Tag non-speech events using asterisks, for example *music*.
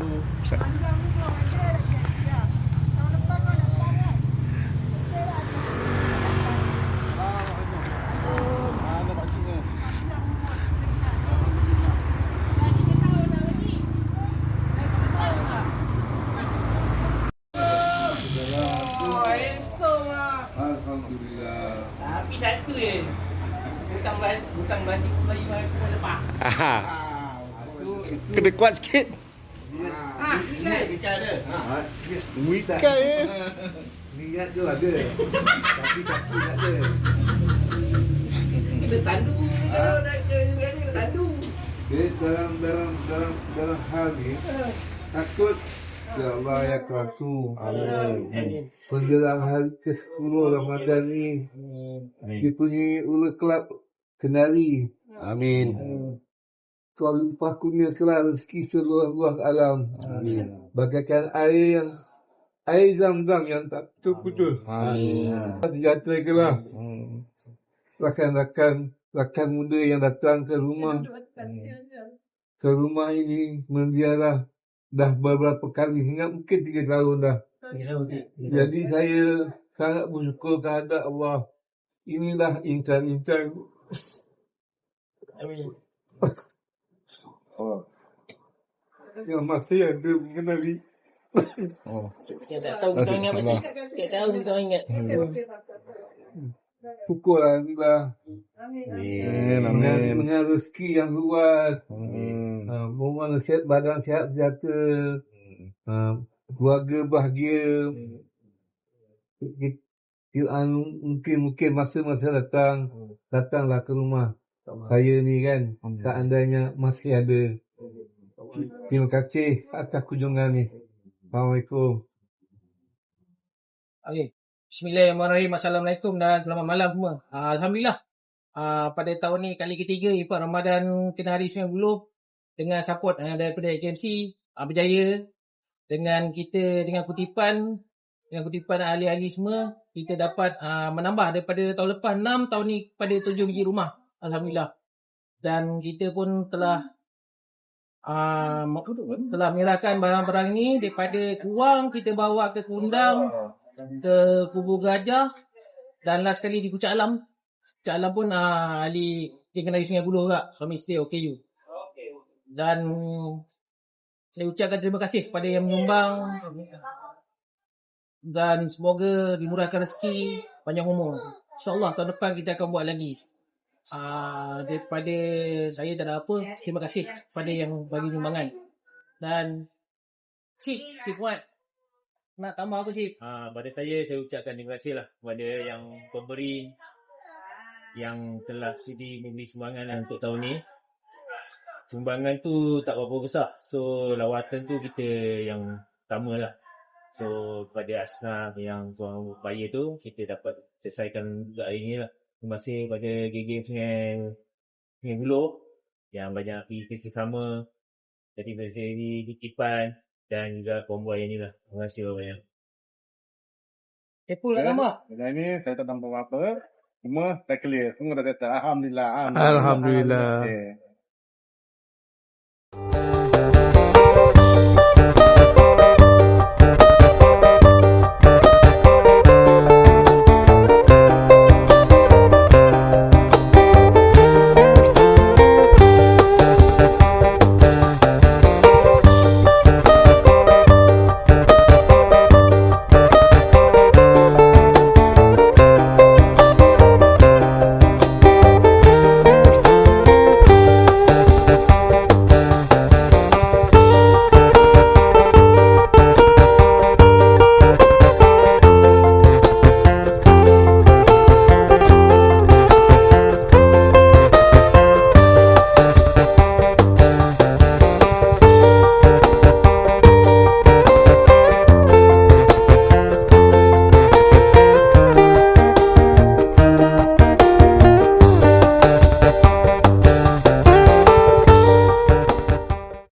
tu Ustaz Kena kuat sikit. Ha, ni kan? Kita ada. Ha. Duit tak? Kan eh. Niat tu ada. Tapi tak ada. Kita tandu. Kalau kerja kita tandu. Jadi dalam dalam dalam dalam hal ni takut Ya Allah ya Rasul. Amin. Menjelang hari ke-10 Ramadan ni dia punya ulu kelab kenali Amin. Kau limpah kurnia kelar rezeki seluruh luas alam. Amin. Bagaikan air yang air zam-zam yang tak putus-putus. Amin. Sejata ke lah. Hmm. Rakan-rakan rakan muda yang datang ke rumah ke rumah ini menziarah dah beberapa kali hingga mungkin tiga tahun dah. Jadi saya sangat bersyukur kehadap Allah. Inilah insan-insan *laughs* yang masih ada mengenali Oh. Kita tak tahu kau ingat macam Kita tahu kau ingat. syukur Alhamdulillah. Amin. Dengan, Amin. dengan rezeki yang luas. Amin. Ha, Rumah sihat, badan sihat, sejahtera. Ha, keluarga bahagia. Kita, anu, mungkin mungkin masa-masa datang datanglah ke rumah saya ni kan seandainya masih ada terima kasih atas kunjungan ni Assalamualaikum Okey. Bismillahirrahmanirrahim. Assalamualaikum dan selamat malam semua. Uh, Alhamdulillah. Uh, pada tahun ni kali ketiga Ifat Ramadan kena hari 90 dengan support uh, daripada KMC uh, berjaya dengan kita dengan kutipan dengan kutipan ahli-ahli semua kita dapat uh, menambah daripada tahun lepas 6 tahun ni pada 7 biji rumah alhamdulillah dan kita pun telah uh, telah menyerahkan barang-barang ni daripada Kuang kita bawa ke Kundang ke Kubu Gajah dan last kali di Puncak Alam. Puncak Alam pun uh, ahli dia kena Sungai Buloh juga, suami isteri OKU. Dan saya ucapkan terima kasih kepada yang menyumbang dan semoga dimurahkan rezeki panjang umur. InsyaAllah tahun depan kita akan buat lagi. Uh, daripada saya ada apa, terima kasih kepada yang bagi nyumbangan. Dan Cik, Cik Fuad, nak tambah apa Cik? Ha, pada saya, saya ucapkan terima kasih lah kepada yang pemberi yang telah sudi memberi sumbangan lah untuk tahun ni. Sumbangan tu tak berapa besar. So, lawatan tu kita yang pertama lah. So, kepada Asnaf yang tuan bayar tu, kita dapat selesaikan juga hari ni lah. Terima kasih kepada geng-geng Sungai, Sungai Buloh yang banyak pergi kerjasama. Jadi, berseri di Kipan dan juga konvoi yang ni lah. Terima kasih banyak. Epul nak tambah? Benda ni saya tak tambah apa-apa. Semua dah clear. Semua dah kata Alhamdulillah. Alhamdulillah. Okay.